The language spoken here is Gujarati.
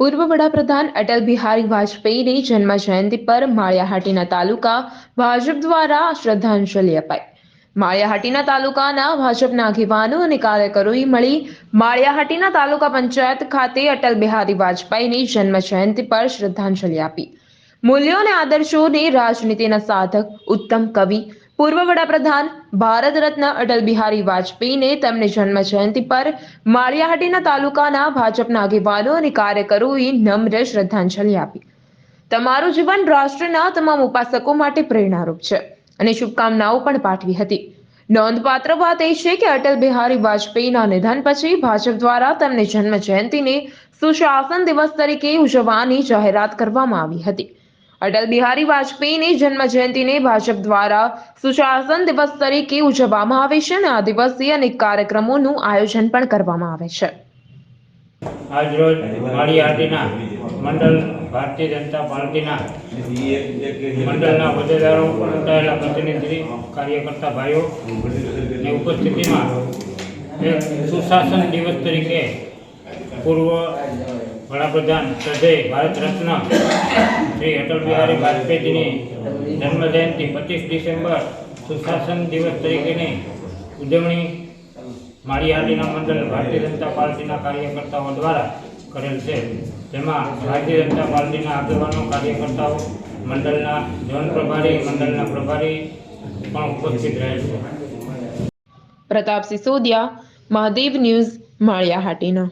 પૂર્વ વડાપ્રધાન અટલ બિહારી વાજપેયીની જન્મ જયંતિ પર માળિયાહાટીના તાલુકા ભાજપ દ્વારા શ્રદ્ધાંજલિ અપાઈ. માળિયાહાટીના તાલુકાના ભાજપના આગેવાનો અને કાર્યકરોએ મળી માળિયાહાટીના તાલુકા પંચાયત ખાતે અટલ બિહારી વાજપેયીની જન્મ જયંતિ પર શ્રદ્ધાંજલિ આપી. મૂલ્યો અને આદર્શોને રાજનીતિના સાધક, ઉત્તમ કવિ પૂર્વ વડાપ્રધાન ભારત રત્ન અટલ બિહારી વાજપેયીને તેમની જન્મ જયંતિ પર માળિયાહાટીના તાલુકાના ભાજપના આગેવાનો અને કાર્યકરોએ નમ્ર શ્રદ્ધાંજલિ આપી. તમારું જીવન રાષ્ટ્રના તમામ ઉપાસકો માટે પ્રેરણારૂપ છે અને શુભકામનાઓ પણ પાઠવી હતી. નોંધપાત્ર વાત એ છે કે અટલ બિહારી વાજપેયીના નિધન પછી ભાજપ દ્વારા તેમની જન્મ જયંતિને સુશાસન દિવસ તરીકે ઉજવવાની જાહેરાત કરવામાં આવી હતી. અટલ બિહારી વાજપેયીની જન્મ જયંતિને ભાજપ દ્વારા સુશાસન દિવસ તરીકે ઉજવવામાં આવે છે અને આ દિવસે અનેક કાર્યક્રમોનું આયોજન પણ કરવામાં આવે છે. આજરોજ માળીહાટીના મંડળ, ભારતીય જનતા પાર્ટીના મંડળના હોદ્દેદારો ચૂંટાયેલા પ્રતિનિધિ, કાર્યકર્તા ભાઈઓ ની ઉપસ્થિતિમાં સુશાસન દિવસ તરીકે પૂર્વ વડાપ્રધાન શ્રદ્ધેય ભારત રત્ન શ્રી અટલ બિહારી વાજપેયીજીની જન્મજયંતિ પચીસ ડિસેમ્બર સુશાસન દિવસ તરીકેની ઉજવણી માળીહાટીના મંડળ ભારતીય જનતા પાર્ટીના કાર્યકર્તાઓ દ્વારા કરેલ છે. જેમાં ભારતીય જનતા પાર્ટીના આગેવાનો, કાર્યકર્તાઓ, મંડળના ઝોન પ્રભારી, મંડળના પ્રભારી પણ ઉપસ્થિત રહેલ છે. પ્રતાપ સિસોદિયા મહાદેવ ન્યૂઝ માળિયાહાટીનો.